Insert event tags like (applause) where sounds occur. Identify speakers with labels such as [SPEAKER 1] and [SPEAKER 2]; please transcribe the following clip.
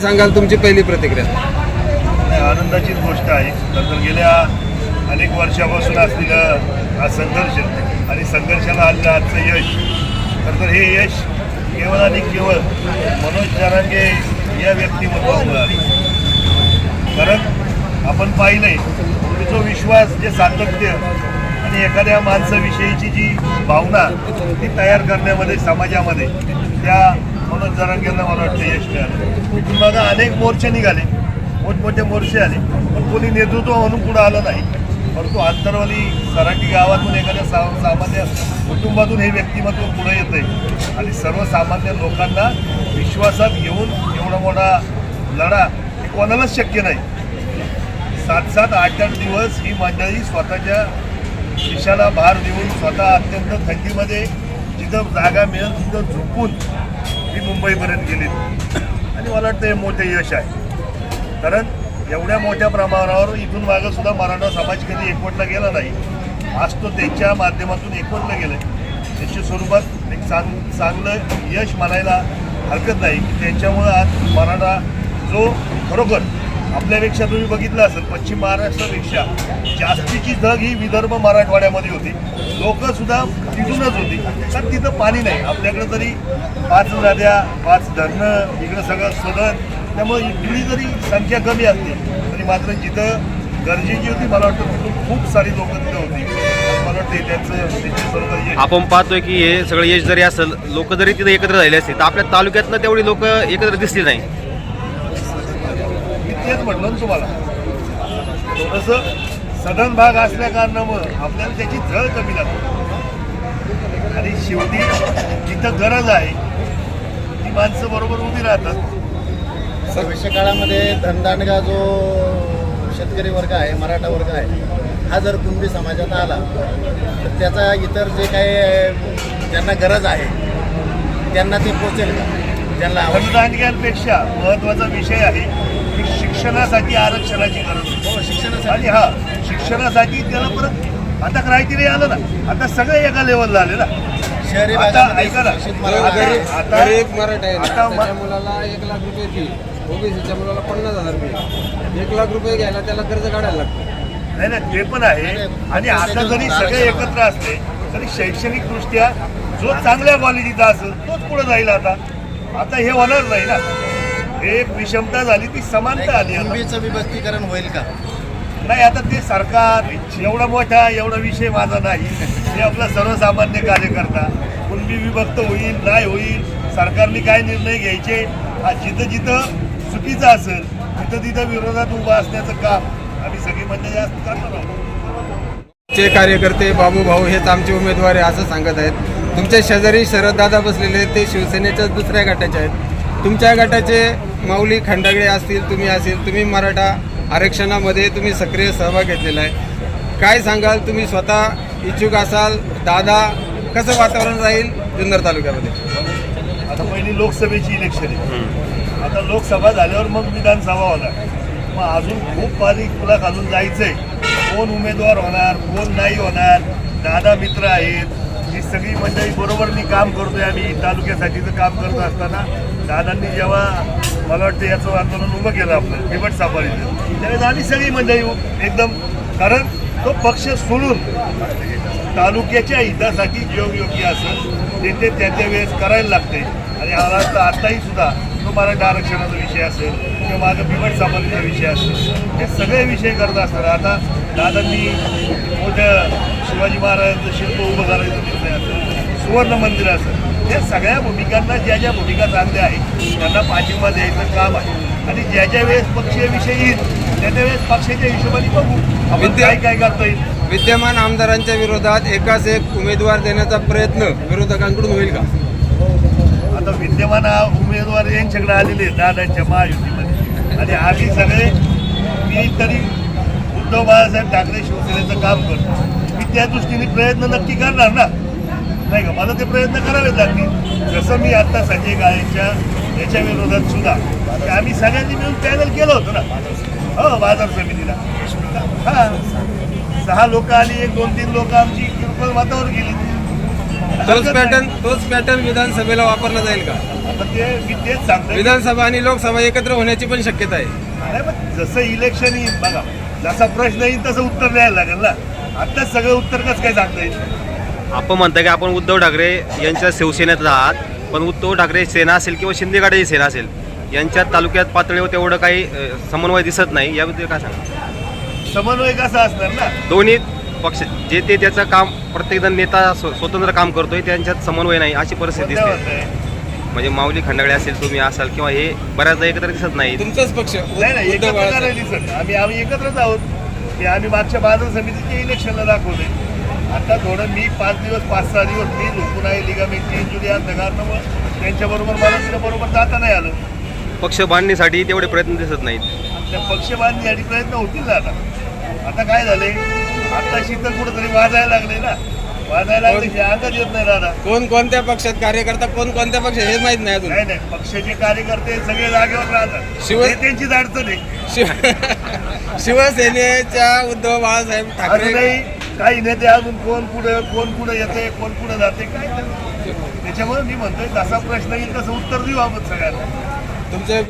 [SPEAKER 1] सांगाल तुमची पहिली प्रतिक्रिया?
[SPEAKER 2] आनंदाचीच गोष्ट आहे. तर गेल्या अनेक वर्षापासून असलेला हा संघर्ष आणि संघर्षाला आलेलं आजचं यश. तर तर हे यश केवळ आणि केवळ मनोज जारांगे या व्यक्तिमत्वामुळे आले. कारण आपण पाहिलंय की जो विश्वास जे सातत्य आणि एखाद्या माणसाविषयीची जी भावना ती तयार करण्यामध्ये समाजामध्ये त्या म्हणून जरांगेंना मला वाटतं यश मिळालं. इथून माझा अनेक मोर्चे निघाले. मोठमोठे मोर्चे आले. पण कोणी नेतृत्व म्हणून पुढे आलं नाही. परंतु आंतरवाली सराठी गावातून एखाद्या सा सामान्य कुटुंबातून हे व्यक्तिमत्व पुढे येतं आणि सर्वसामान्य लोकांना विश्वासात घेऊन एवढा मोठा लढा हे कोणालाच शक्य नाही. सात सात आठ आठ दिवस ही मंडळी स्वतःच्या दिशाला भार देऊन स्वतः अत्यंत थंडीमध्ये जिथं जागा मिळेल तिथं झोपून ती मुंबईपर्यंत गेली आणि मला वाटतं हे मोठे यश आहे. कारण एवढ्या मोठ्या प्रमाणावर इथून मागंसुद्धा मराठा समाज कधी एकवटला गेला नाही. आज तो त्यांच्या माध्यमातून एकवटला गेलं त्याच्या स्वरूपात एक चांग चांगलं यश म्हणायला हरकत नाही. की त्यांच्यामुळं आज मराठा जो खरोखर आपल्यापेक्षा तुम्ही बघितलं असेल पश्चिम महाराष्ट्रापेक्षा जास्तीची धग ही विदर्भ मराठवाड्यामध्ये होती. लोकंसुद्धा तिथूनच होती. कारण तिथं पाणी नाही. आपल्याकडे तरी पाच नद्या पाच धरणं इकडं सगळं सदन त्यामुळे इथली जरी संख्या कमी असते तरी मात्र जिथं गरजेची होती मला वाटतं तिथून खूप सारी लोक तिथं होती. मला वाटतं त्यांचं त्यांचे सर्व
[SPEAKER 3] आपण पाहतोय की हे सगळं यश जरी असेल लोक जरी तिथे एकत्र राहिले असतील तर आपल्या तालुक्यातनं तेवढी लोक एकत्र दिसली नाही.
[SPEAKER 2] मी तेच म्हटलं ना तुम्हाला. थोडंसं सदन भाग असल्या कारणामुळं आपल्याला त्याची झळ कमी लागते. आणि शेवटी जिथं गरज आहे ती माणसं बरोबर उभी राहतात.
[SPEAKER 4] भविष्यकाळामध्ये धनदांडगा जो शेतकरी वर्ग आहे मराठा वर्ग आहे हा जर कुणबी समाजात आला तर त्याचा इतर जे काही ज्यांना गरज आहे त्यांना ते पोचेल का? त्यांना
[SPEAKER 2] अनुदानिकांपेक्षा महत्त्वाचा विषय आहे शिक्षणासाठी आरक्षणाची गरज आहे.
[SPEAKER 4] हो, शिक्षणासाठी.
[SPEAKER 2] आणि हा शिक्षणासाठी त्याला परत आता क्रायटेरिया आलं ना. आता सगळे एका लेवल झाले ना.
[SPEAKER 4] शहरी
[SPEAKER 2] आता ऐका ना. आता-
[SPEAKER 1] गरीब मराठा आहे मुलाला एक लाख रुपये फी ओबीसीच्या मुलाला पन्नास हजार रुपये एक लाख रुपये घ्यायला त्याला कर्ज काढायला लागतं.
[SPEAKER 2] नाही नाही ते पण आहे. आणि आता जरी सगळे एकत्र असले तरी शैक्षणिक दृष्ट्या जो चांगल्या क्वालिटीचा असेल तोच पुढे जाईल आता. आता हे होणार नाही ना. एक विषमता झाली ती समानता आली आता.
[SPEAKER 4] विभक्तीकरण होईल का?
[SPEAKER 2] नाही आता ते सरकार एवढा मोठा एवढा विषय माझा नाही. हे आपला सर्वसामान्य कार्यकर्ता. कुणबी विभक्त होईल नाही होईल सरकारने काय निर्णय घ्यायचे? हा जिथं जिथं चुकीचं असेल तिथं तिथं विरोधात उभं असण्याचं काम आम्ही सगळी मंडळी आज करणार आहोत.
[SPEAKER 1] चे कार्यकर्ते बाबू भाऊ हेच आमचे उमेदवार आहे असं सांगत आहेत. तुमच्या शेजारी शरददादा बसलेले आहेत ते शिवसेनेच्या दुसऱ्या गटाचे आहेत. तुमच्या गटाचे माऊली खंडागळे असतील तुम्ही असेल तुम्ही मराठा आरक्षणामध्ये तुम्ही सक्रिय सहभाग घेतलेला आहे. काय सांगाल? तुम्ही स्वतः इच्छुक असाल दादा कसं वातावरण राहील जुन्नर तालुक्यामध्ये?
[SPEAKER 2] आता पहिली लोकसभेची इलेक्शन आहे. आता लोकसभा झाल्यावर मग विधानसभा होणार. मग अजून खूप बारीक तुला घालून जायचंय. कोण उमेदवार होणार कोण नाही होणार दादा मित्र आहेत सगळी मंडळी बरोबरनी काम करतोय. आम्ही तालुक्यासाठीचं काम करत असताना दादांनी जेव्हा मला वाटतं याचं आंदोलन उभं केलं आपलं बिबट सापारीचं त्यावेळेस आम्ही सगळी मंडळी एकदम कारण तो पक्ष सोडून तालुक्याच्या हितासाठी योग योग्य असेल ते ते त्या त्या वेळेस करायला लागते आणि मला वाटतं आताही सुद्धा तो मराठा आरक्षणाचा विषय असेल किंवा माझा बिबट सामान्याचा विषय असेल हे सगळे विषय करत असताना आता दादांनी मोठं शिवाजी महाराजांचं शिल्प उभं करायचा निर्णय असेल सुवर्ण मंदिर असेल या सगळ्या भूमिकांना ज्या ज्या भूमिका चांगल्या आहेत त्यांना पाठिंबा द्यायचं काम आहे. आणि ज्या ज्या वेळेस पक्षीय विषय येईल त्या त्या वेळेस पक्षाच्या हिशोबाने बघू. आपण
[SPEAKER 1] विद्या-
[SPEAKER 2] काय काय करता येईल.
[SPEAKER 1] विद्यमान आमदारांच्या विरोधात एकाच एक उमेदवार देण्याचा प्रयत्न विरोधकांकडून होईल का?
[SPEAKER 2] आता विद्यमान उमेदवार यांच्याकडे आलेले दादांच्या महायुतीमध्ये. आणि आम्ही सगळे मी तरी उद्धव बाळासाहेब ठाकरे शिवसेनेचं काम करतो. मी त्या दृष्टीने प्रयत्न नक्की करणार ना? नाही का? मला ते प्रयत्न करावेच लागतील. जसं मी आत्ता संजय गाळेच्या याच्या विरोधात सुद्धा आम्ही सगळ्यांनी मिळून पॅनल केलं होतं ना? हो बाजार समितीला. हा. सहा लोक आली एक दोन तीन लोक आमची किरकोळ वातावर गेली.
[SPEAKER 1] तोच पॅटर्न. तोच पॅटर्न विधानसभेला वापरला जाईल का?
[SPEAKER 2] आता ते मी तेच सांगतोय.
[SPEAKER 1] विधानसभा आणि लोकसभा एकत्र होण्याची पण शक्यता आहे.
[SPEAKER 2] नाही पण जसं इलेक्शन येईल बघा जसा प्रश्न येईल तसं उत्तर द्यायला लागेल ना. आताच सगळं उत्तर कसं काय सांगता येईल?
[SPEAKER 3] आपण म्हणता की आपण उद्धव ठाकरे यांच्या शिवसेनेत आहात पण उद्धव ठाकरे सेना असेल किंवा शिंदे गटाची सेना असेल यांच्या तालुक्यात पातळीवर तेवढं काही अ, समन्वय दिसत नाही. याबद्दल काय सांगा
[SPEAKER 2] समन्वय कसा असणार ना?
[SPEAKER 3] दोन्ही पक्ष जे ते त्याचं काम प्रत्येकजण नेता स्व- स्वतंत्र काम करतोय त्यांच्यात समन्वय नाही अशी परिस्थिती दिसते? म्हणजे माऊली खंडागळे असेल तुम्ही असाल किंवा हे बऱ्याचदा एकत्र दिसत नाही
[SPEAKER 1] तुमचाच पक्ष.
[SPEAKER 2] नाही नाही
[SPEAKER 1] उद्धव
[SPEAKER 2] एकत्र का
[SPEAKER 1] बाळासाहेब
[SPEAKER 2] नाही दिसत. आम्ही आम्ही एकत्रच आहोत. की आम्ही मागच्या बाजार समितीच्या इलेक्शनला दाखवले. आता थोडं मी पाच दिवस पाच सहा दिवस मी झोपून आहे लिगामेंटची इंजुरी असल्या कारणामुळे त्यांच्याबरोबर मला तिथं बरोबर जाता नाही आलं.
[SPEAKER 3] पक्ष बांधणीसाठी तेवढे प्रयत्न दिसत नाहीत.
[SPEAKER 2] त्या पक्ष बांधण्यासाठी प्रयत्न होतील ना आता. आता काय झाले आता शीतल कुठंतरी वाजायला लागले ना. वाजायला लागले की येत नाही दादा.
[SPEAKER 1] कोण कोणत्या पक्षात कार्यकर्ता कोण कोणत्या पक्षात हे माहीत नाही अजून.
[SPEAKER 2] नाही नाही पक्षाचे कार्यकर्ते सगळे जागेवर राहतात.
[SPEAKER 1] शिव-
[SPEAKER 2] हे त्यांचीच अडचण आहे.
[SPEAKER 1] शिव (laughs) शिवसेनेच्या उद्धव बाळासाहेब ठाकरे
[SPEAKER 2] अजूनही काही नेते अजून कोण पुढे कोण पुढे येते कोण पुढे जाते काय. त्याच्यामुळे मी म्हणतोय जसा प्रश्न येईल तसं उत्तर देऊ आपण सगळ्यांना.
[SPEAKER 1] तुमचे